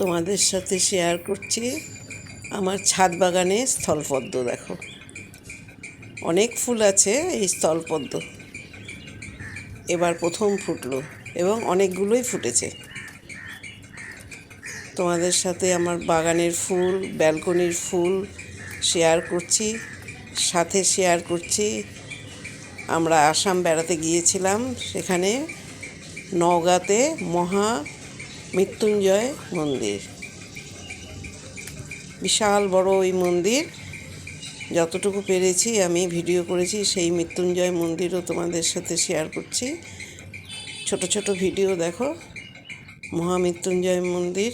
তোমাদের সাথে শেয়ার করছি। আমার ছাদ বাগানে স্থলপদ্ম, দেখো। অনেক ফুল আছে এই স্থলপদ্ম। এবার প্রথম ফুটলো এবং অনেকগুলোই ফুটেছে। তোমাদের সাথে আমার বাগানের ফুল, ব্যালকনির ফুল শেয়ার করছি, সাথে শেয়ার করছি। আমরা আসাম বেড়াতে গিয়েছিলাম, সেখানে নওগাঁতে মহা মৃত্যুঞ্জয় মন্দির। বিশাল বড় ওই মন্দির। যতটুকু পেরেছি, আমি ভিডিও করেছি, সেই মৃত্যুঞ্জয় মন্দিরও তোমাদের সাথে শেয়ার করছি। ছোট ছোট ভিডিও দেখো। মহামৃত্যুঞ্জয় মন্দির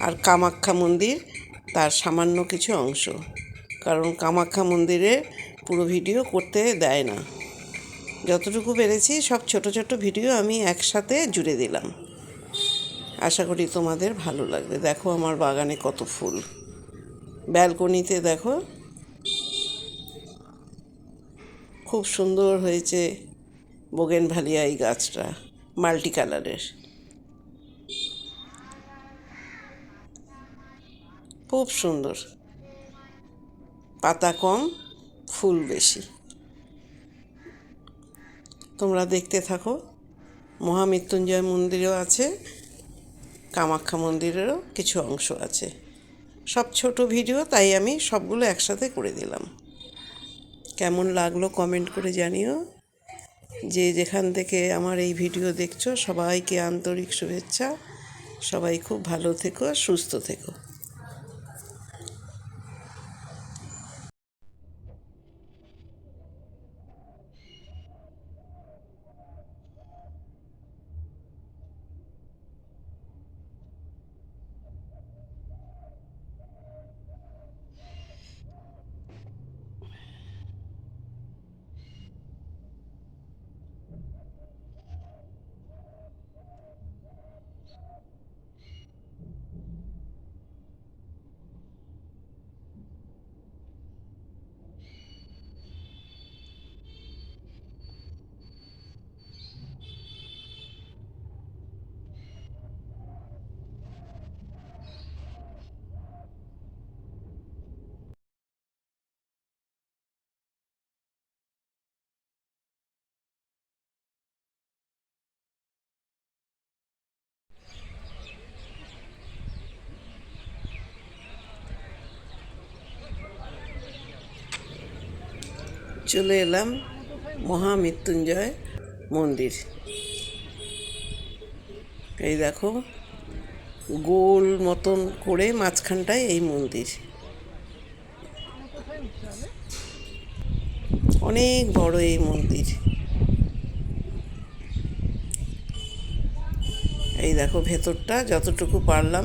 আর কামাখ্যা মন্দির, তার সামান্য কিছু অংশ। কারণ কামাখ্যা মন্দিরের পুরো ভিডিও করতে দেয় না। যতটুকু পেরেছি, সব ছোট ছোট ভিডিও আমি একসাথে জুড়ে দিলাম। আশা করি তোমাদের ভালো লাগবে। দেখো আমার বাগানে কত ফুল। ব্যালকনিতে দেখো, খুব সুন্দর হয়েছে বোগেন ভালিয়া এই গাছটা মাল্টি কালারের খুব সুন্দর। পাতা কম, ফুল বেশি। তোমরা দেখতে থাকো। মহামৃত্যুঞ্জয় মন্দিরও আছে। কামাখ্যা মন্দিরেরও কিছু অংশ আছে। সব ছোট ভিডিও, তাই আমি সবগুলো একসাথে করে দিলাম। কেমন লাগল কমেন্ট করে জানিও। যে যেখান থেকে আমার এই ভিডিও দেখছ, সবাইকে আন্তরিক শুভেচ্ছা। সবাই খুব ভালো থেকো সুস্থ থেকো। চলে এলাম মহামৃত্যুঞ্জয় মন্দির। এই দেখো, গোল মতন করে মাঝখানটায় এই মন্দির। অনেক বড় এই মন্দির। এই দেখো, ভেতরটা যতটুকু পারলাম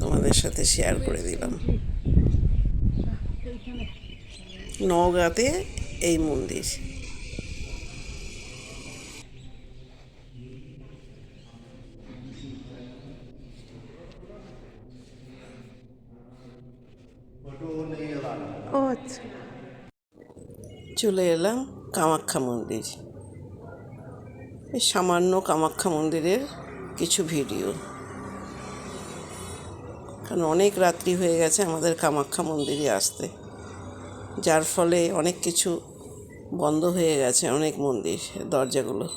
তোমাদের সাথে শেয়ার করে দিলাম। নওগাঁতে এই মন্দির। ও আচ্ছা। চলে এলাম কামাখ্যা মন্দির। এই সামান্য কামাখ্যা মন্দিরের কিছু ভিডিও। কারণ অনেক রাত্রি হয়ে গেছে আমাদের কামাখ্যা মন্দিরে আসতে। যার ফলে অনেক কিছু বন্ধ হয়ে গেছে অনেক মন্দির দরজাগুলো।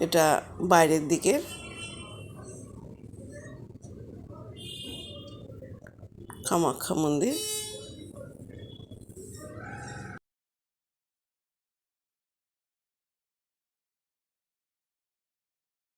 এটা বাইরের দিকের কামাখ্যা মন্দির।